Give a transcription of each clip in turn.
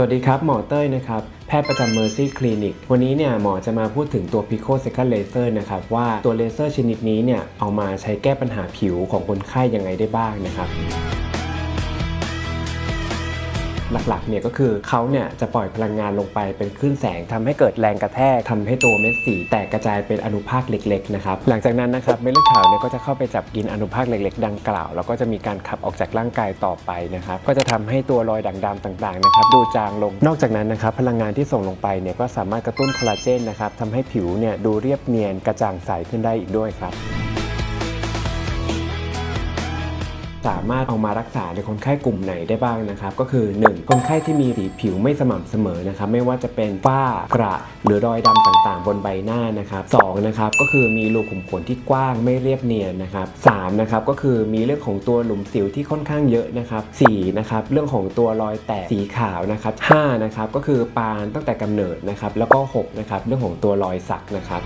สวัสดีครับ หมอเต้ยนะครับ แพทย์ประจำ Mercy Clinic วันนี้เนี่ยหมอจะมาพูดถึงตัว Pico Second Laser นะครับ ว่าตัวเลเซอร์ชนิดนี้เนี่ยเอามาใช้แก้ปัญหาผิวของคนไข้ยังไงได้บ้างนะครับ หลักๆเนี่ยก็คือเขาเนี่ยจะปล่อยพลังงานลงไปเป็นคลื่นแสงทำให้เกิดแรงกระแทกทำให้ตัวเม็ดสีแตกกระจายเป็นอนุภาคเล็กๆนะครับหลังจากนั้นนะครับเม็ดเลือดขาวเนี่ยก็จะเข้าไปจับกินอนุภาคเล็ก ๆ ดังกล่าว แล้วก็จะมีการขับออกจากร่างกายต่อไปนะครับก็จะทำให้ตัวรอยด่างดำต่างๆนะครับดูจางลงนอกจากนั้นนะครับพลังงานที่ส่งลงไปเนี่ยก็สามารถกระตุ้นคอลลาเจนนะครับทำให้ผิวเนี่ยดูเรียบเนียนกระจ่างใสขึ้นได้อีกด้วยครับ สามารถเอามารักษาในคนไข้กลุ่มไหนได้บ้างนะครับ ก็คือ 1. คนไข้ที่มีสีผิวไม่สม่ำเสมอนะครับ ไม่ว่าจะเป็นฝ้ากระหรือรอยดำต่างๆ บนใบหน้านะครับ2นะครับก็คือมีรูขุมขนที่กว้างไม่เรียบเนียนนะครับ3นะครับก็คือมีเรื่องของตัวหลุมสิวที่ค่อนข้างเยอะนะครับ4นะครับเรื่องของตัวรอยแตกสีขาวนะครับ5นะครับก็คือปานตั้งแต่กำเนิดนะครับแล้วก็6นะครับเรื่องของตัวรอยสักนะครับ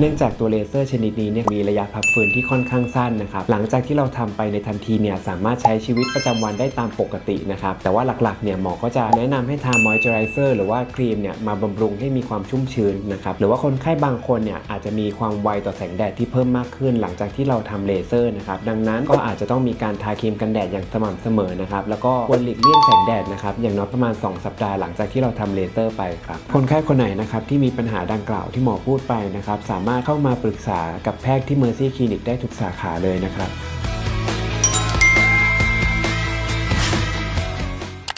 เนื่องจากตัวเลเซอร์ชนิดนี้เนี่ยมีระยะพักฟื้นที่ค่อนข้างสั้นนะครับ หลังจากที่เราทำไปในทันทีเนี่ยสามารถใช้ชีวิตประจำวันได้ตามปกตินะครับ แต่ว่าหลักๆเนี่ยหมอก็จะแนะนำให้ทามอยเจอไรเซอร์หรือว่าครีมเนี่ยมาบำรุงให้มีความชุ่มชื้นนะครับหรือว่าคนไข้บางคนเนี่ยอาจจะมีความไวต่อแสงแดดที่เพิ่มมากขึ้น หลังจากที่เราทำเลเซอร์นะครับดังนั้นก็อาจจะต้องมีการทาครีมกันแดดอย่างสม่ำเสมอนะครับแล้วก็ควรหลีกเลี่ยงแสงแดดนะครับอย่างน้อยประมาณ 2 สัปดาห์หลังจากที่เราทำเลเซอร์ไปครับคนไข้คนไหนนะครับที่มีปัญหาดังกล่าวที่หมอพูดไปนะครับสามารถเข้ามาปรึกษากับแพทย์ที่ Mercy Clinic ได้ทุกสาขาเลยนะครับ